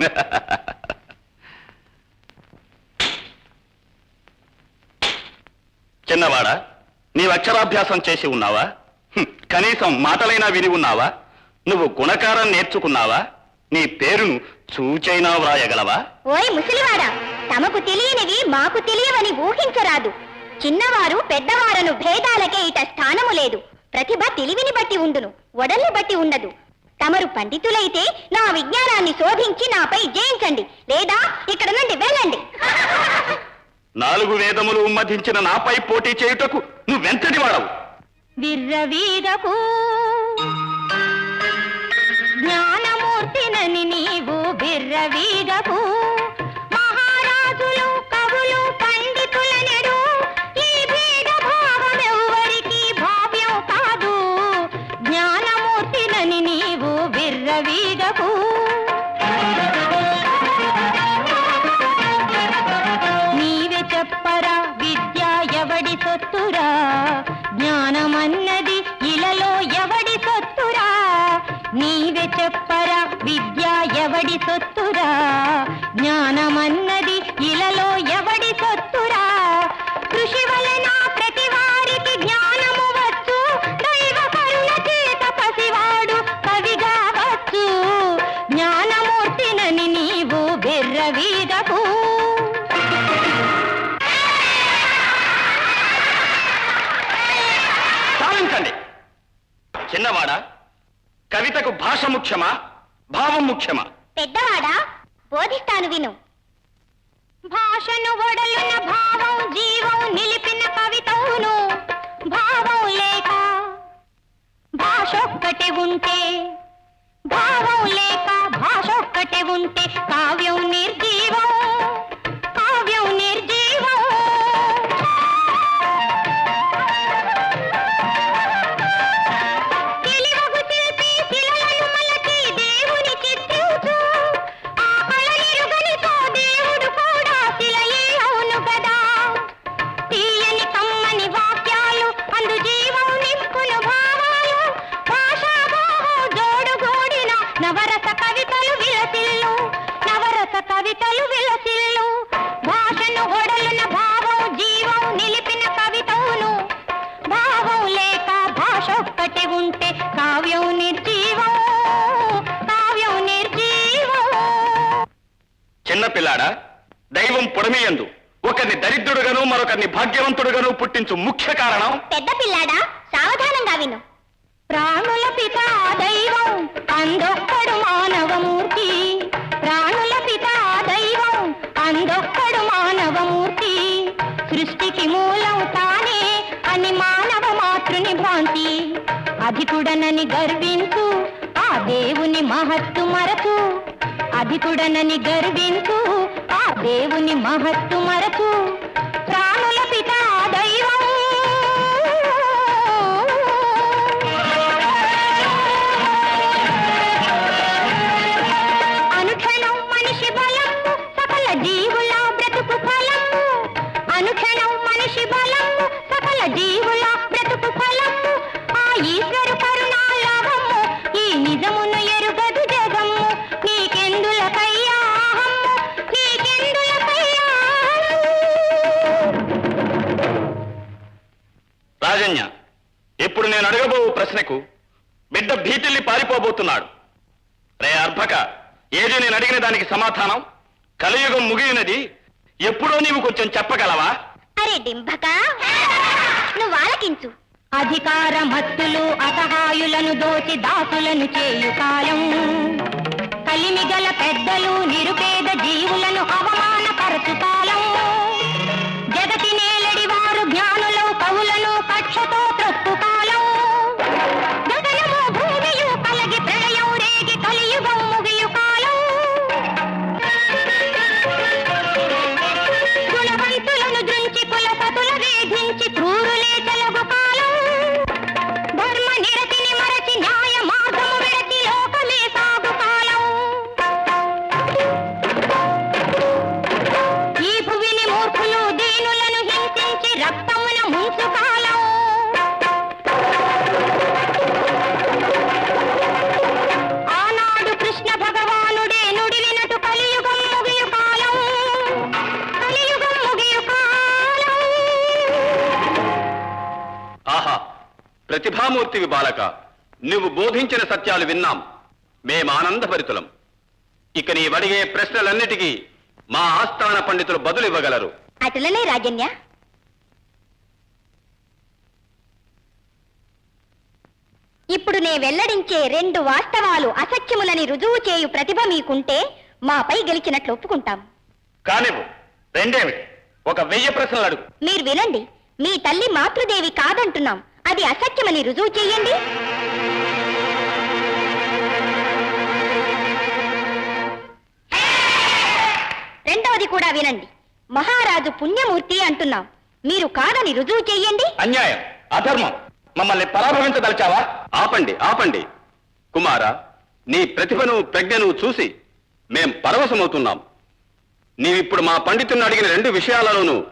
మ్మ్. చిన్నవాడా నీవు అక్షరాభ్యాసం చేసి ఉన్నావా? కనీసం మాటలైనా విని ఉన్నావా? నువ్వు గుణకారం నేర్చుకున్నావా? నీ పేరును చూచైనా వ్రాయగలవా? ఓయ్ ముసలివాడా తమకు తెలియనివి మాకు తెలియవని ఊహించరాదు. చిన్నవారు పెద్దవారను భేదాలకే ఇట స్థానము లేదు. ప్రతిభ తెలివిని బట్టి ఉండును ఒడల్ని బట్టి ఉండదు. తమరు పండితులైతే నా విజ్ఞానాన్ని శోధించి నాపై జయించండి. లేదా ఇక్కడ నుండి వెళ్ళండి. నాలుగు వేదములు ఉమ్మధించిన నాపై పోటీ చేయుటకు నువ్వెంతటి వాడవు? విర్రవీగకు జ్ఞానమూర్తినని నీవు బిర్రవీగకు అన్నది ఇలలో ఎవడి సొత్తురా? నీవే చెప్పరా విద్య ఎవడి సొత్తురా? జ్ఞానమన్నది ముఖ్యమా? భావం ముఖ్యమా? పెద్దవాడా? బోధిస్తాను విను. భాషను ఒడలున భావం జీవం నిలిపిన కవితవును. భావం లేక భాషొక్కటి ఉంటే భావం లేక భాషొక్కటి ఉంటే కావ్యం చిన్నపిల్లాడా దైవం పొడమియందు ఒకరిని దరిద్రుడుగాను మరొకరిని భాగ్యవంతుడుగాను పుట్టించు ముఖ్య కారణం? పెద్ద పిల్లాడా? సావధానంగా విను. ప్రాణుల పిత దైవం అందొక్కడు మానవమూర్తి. ప్రాణుల పిత దైవం అందొక్కడు మానవమూర్తి. సృష్టికి మూలం తానే అని మానవ మాతృని భ్రాంతి. అధికుడనని గర్వించు ఆ దేవుని మహత్తు మరచు. అధికుడనని గర్వించు దేవుని మహత్తు మరకు పారిపోబోతున్నాడు రే అర్భక ఏది నేను అడిగిన దానికి సమాధానం? కలియుగం ముగినది ఎప్పుడో నీవు కొంచెం చెప్పగలవా? అరే డింభక నువ్వు ఆలకించు. అధికార మత్తులు అసహాయులను దోచి దాసులను చేయు కాలం కలిమిగల పెద్దలు నిరుపేద జీవులను అవమానపరచు మహామూర్తివి బాలక నువ్వు బోధించిన సత్యాలు విన్నాం. మేం ఆనందభరితులం. ఇక నీ అడిగే ప్రశ్నలన్నిటికీ మా ఆస్థాన పండితులు బదులు ఇవ్వగలరు అటులనే రాజన్య. ఇప్పుడు నే వెల్లడించే రెండు వాస్తవాలు అసత్యములని రుజువు చేయు ప్రతిభ మీకుంటే మాపై గెలిచినట్లు ఒప్పుకుంటాం. కానివ్వు రెండేమిటి? ఒక వెయ్యి ప్రశ్నలు అడుగు. మీరు వినండి మీ తల్లి మాతృదేవి కాదంటున్నాం. అది అసత్యమని రుజువు చేయండి రెండవది కూడా వినండి. మహారాజు పుణ్యమూర్తి అంటున్నాం. మీరు కాదని రుజువు చెయ్యండి. అన్యాయం. అధర్మం. మమ్మల్ని పరాభవించదలిచావా? ఆపండి ఆపండి. కుమార నీ ప్రతిభను ప్రజ్ఞను చూసి మేం పరవశమవుతున్నాం. నీవిప్పుడు మా పండితుని అడిగిన రెండు విషయాలలోనూ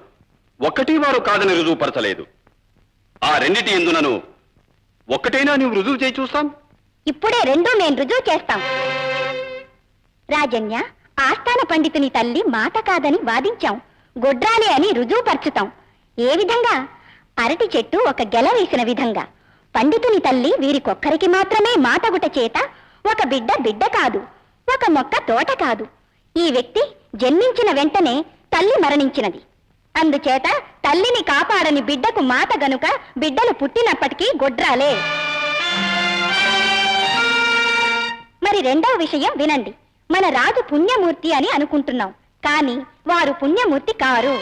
ఒక్కటి వారు కాదని రుజువుపరచలేదు. ఆ రెండిటి ఎందునను ఒక్కటైనా నువ్వు రుజువు చేయి చూస్తాం? ఇప్పుడే రెండు మేము రుజువు చేస్తాం. రాజన్య ఆస్థాన పండితుని తల్లి మాట కాదని వాదించాం. గొడ్రాలి అని రుజువు పరచుతాం. ఏ విధంగా? అరటి చెట్టు ఒక గెల వేసిన విధంగా. పండితుని తల్లి వీరికొక్కరికి మాత్రమే మాటగుట చేత ఒక బిడ్డ బిడ్డ కాదు ఒక మొక్క తోట కాదు. ఈ వ్యక్తి జన్మించిన వెంటనే తల్లి మరణించినది. అందుచేత తల్లిని కాపాడని బిడ్డకు మాత గనుక బిడ్డలు పుట్టినప్పటికీ గొడ్రాలే. మరి రెండవ విషయం వినండి. మన రాజు పుణ్యమూర్తి అని అనుకుంటున్నాం. కాని వారు పుణ్యమూర్తి కారు.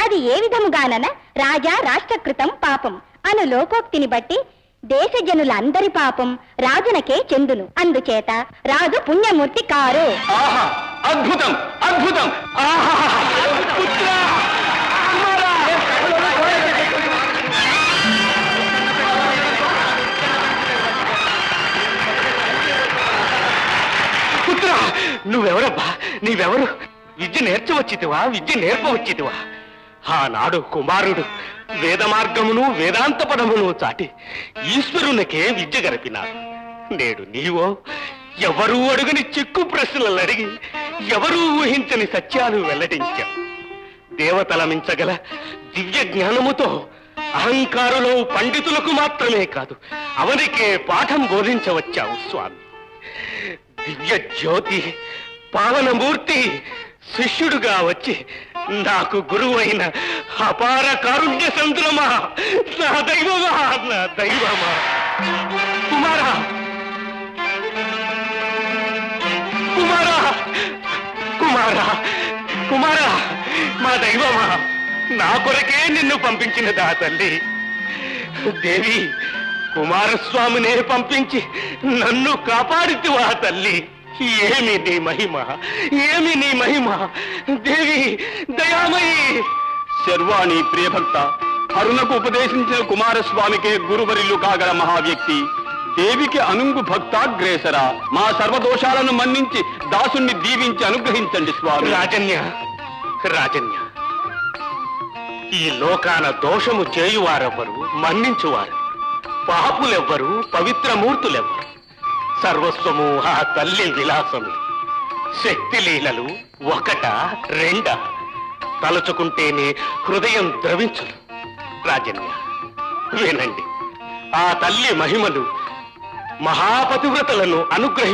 అది ఏ విధముగానన రాజా రాష్ట్రకృతం పాపం. అను లోకోక్తిని బట్టి దేశజనుల అందరి పాపం రాజునకే చెందును. అందుచేత రాజు పుణ్యమూర్తి కారు. ఆహా! అద్భుతం అద్భుతం. ఆహా పుత్ర నువ్వెవరబ్బా? నీవెవరు? విద్య నేర్చవచ్చితివా? విద్య నేర్పవచ్చితివా? ఆనాడు కుమారుడు వేద మార్గమును వేదాంత పదమును చాటి ఈశ్వరునికే విద్య గరిపినాడు నేడు నీవో ఎవరూ అడుగుని చిక్కు ప్రశ్నలు అడిగి ఎవరూ ఊహించని సత్యాలు వెల్లడించావు. దేవతల మించగల దివ్య జ్ఞానముతో అహంకారులు పండితులకు మాత్రమే కాదు అవనికే పాఠం బోధించవచ్చావు స్వామి. దివ్య జ్యోతి పావనమూర్తి శిష్యుడుగా వచ్చి నాకు గురువైన అపార కారుణ్య సంతులమా నా దైవమా నా దైవమా. కుమారా కుమారా కుమారా కుమారా మా దైవమా నా కొరకే నిన్ను పంపించిన దా తల్లి. దేవి కుమారస్వామినే పంపించి నన్ను కాపాడుతువా తల్లి. ఏమి నీ మహిమ ఏమి నీ మహిమ. దేవి దయామయి. శర్వాణి ప్రియభక్త అరుణకు ఉపదేశించిన కుమారస్వామికే గురువరిల్లు కాగల మహావ్యక్తి. దేవికి అనుంగు భక్తాగ్రేసర. మా సర్వదోషాలను మన్నించి దాసుణ్ణి దీవించి అనుగ్రహించండి స్వామి. రాజన్య రాజన్య. ఈ లోకాన దోషము చేయువారెవ్వరు మన్నించువారు. పాపులెవ్వరు పవిత్రమూర్తులెవ్వరు. సర్వస్వము ఆ తల్లి విలాసము. శక్తి లీలలు ఒకట రెండ. తలుచుకుంటేనే హృదయం ద్రవించును. రాజన్య వినండి. ఆ తల్లి మహిమలు మహాపతివ్రతలను అనుగ్రహి